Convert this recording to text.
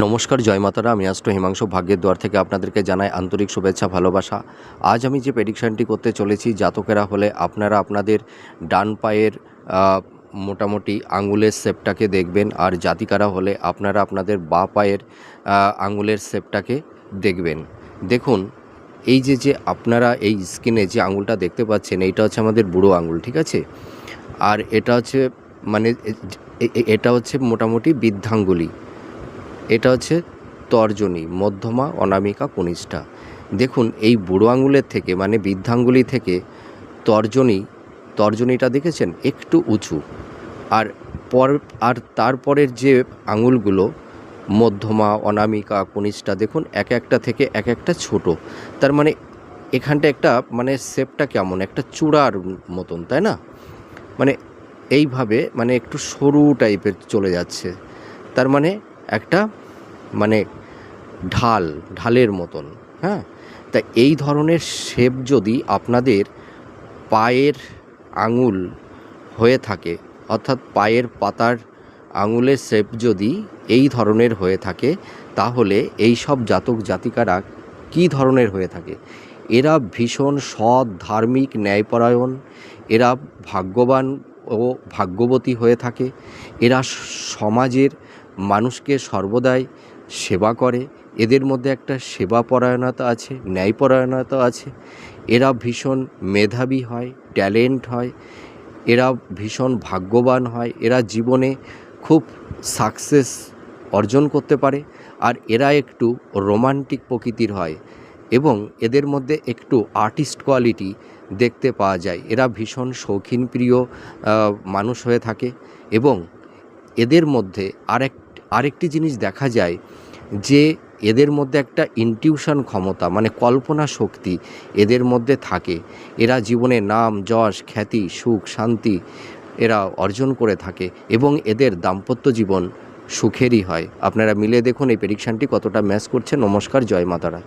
নমস্কার, জয় মাতারা। আমি আষ্ট হিমাংশু ভাগ্যের দ্বার থেকে আপনাদেরকে জানাই আন্তরিক শুভেচ্ছা, ভালোবাসা। আজ আমি যে প্রেডিকশানটি করতে চলেছি, জাতকেরা হলে আপনারা আপনাদের ডান পায়ের মোটামুটি আঙুলের শেপটাকে দেখবেন আর জাতিকারা হলে আপনারা আপনাদের বা পায়ের আঙুলের শেপটাকে দেখবেন। দেখুন, এই যে যে আপনারা এই স্কিনে যে আঙুলটা দেখতে পাচ্ছেন, এইটা হচ্ছে আমাদের বুড়ো আঙুল, ঠিক আছে? আর এটা হচ্ছে মানে এটা হচ্ছে মোটামুটি বৃদ্ধাঙ্গুলি। এটা হচ্ছে তর্জনী, মধ্যমা, অনামিকা, কনিষ্ঠা। দেখুন, এই বুড়ো আঙুলের থেকে মানে বৃদ্ধাঙ্গুলি থেকে তর্জনী, তর্জনীটা দেখেছেন? একটু উঁচু। আর পর, আর তারপরের যে আঙুলগুলো, মধ্যমা, অনামিকা, কনিষ্ঠা, দেখুন, এক একটা থেকে এক একটা ছোট। তার মানে এখানটা একটা মানে শেপটা কেমন? একটা চূড়ার মতন, তাই না? মানে এইভাবে মানে একটু সরু টাইপের চলে যাচ্ছে। তার মানে একটা মানে ঢাল, ঢালের মতন হ্যাঁ? তা এই ধরনের শেপ যদি আপনাদের পায়ের আঙুল হয়ে থাকে, অর্থাৎ পায়ের পাতার আঙুলের শেপ যদি এই ধরনের হয়ে থাকে, তাহলে এই সব জাতক জাতিকারা কী ধরনের হয়ে থাকে? এরা ভীষণ সৎ, ধার্মিক, ন্যায়পরায়ণ, এরা ভাগ্যবান ও ভাগ্যবতী হয়ে থাকে, এরা সমাজের মানুষকে সর্বদাই সেবা করে। এদের মধ্যে একটা সেবাপরায়ণতা আছে, ন্যায়পরায়ণতা আছে। এরা ভীষণ মেধাবী হয়, ট্যালেন্ট হয়। এরা ভীষণ ভাগ্যবান হয়। এরা জীবনে খুব সাকসেস অর্জন করতে পারে। আর এরা একটু রোমান্টিক প্রকৃতির হয় এবং এদের মধ্যে একটু আর্টিস্ট কোয়ালিটি দেখতে পাওয়া যায়। এরা ভীষণ শৌখিন প্রিয় মানুষ হয়ে থাকে এবং এদের মধ্যে আরেক আরেকটি জিনিস দেখা যায় যে এদের মধ্যে একটা ইনটিউশন ক্ষমতা মানে কল্পনা শক্তি এদের মধ্যে থাকে। এরা জীবনে নাম, যশ, খ্যাতি, সুখ, শান্তি এরা অর্জন করে থাকে এবং এদের দাম্পত্য জীবন সুখেরই হয়। আপনারা মিলে দেখুন এই প্রেডিকশানটি কতটা ম্যাচ করছে। নমস্কার, জয় মাতারা।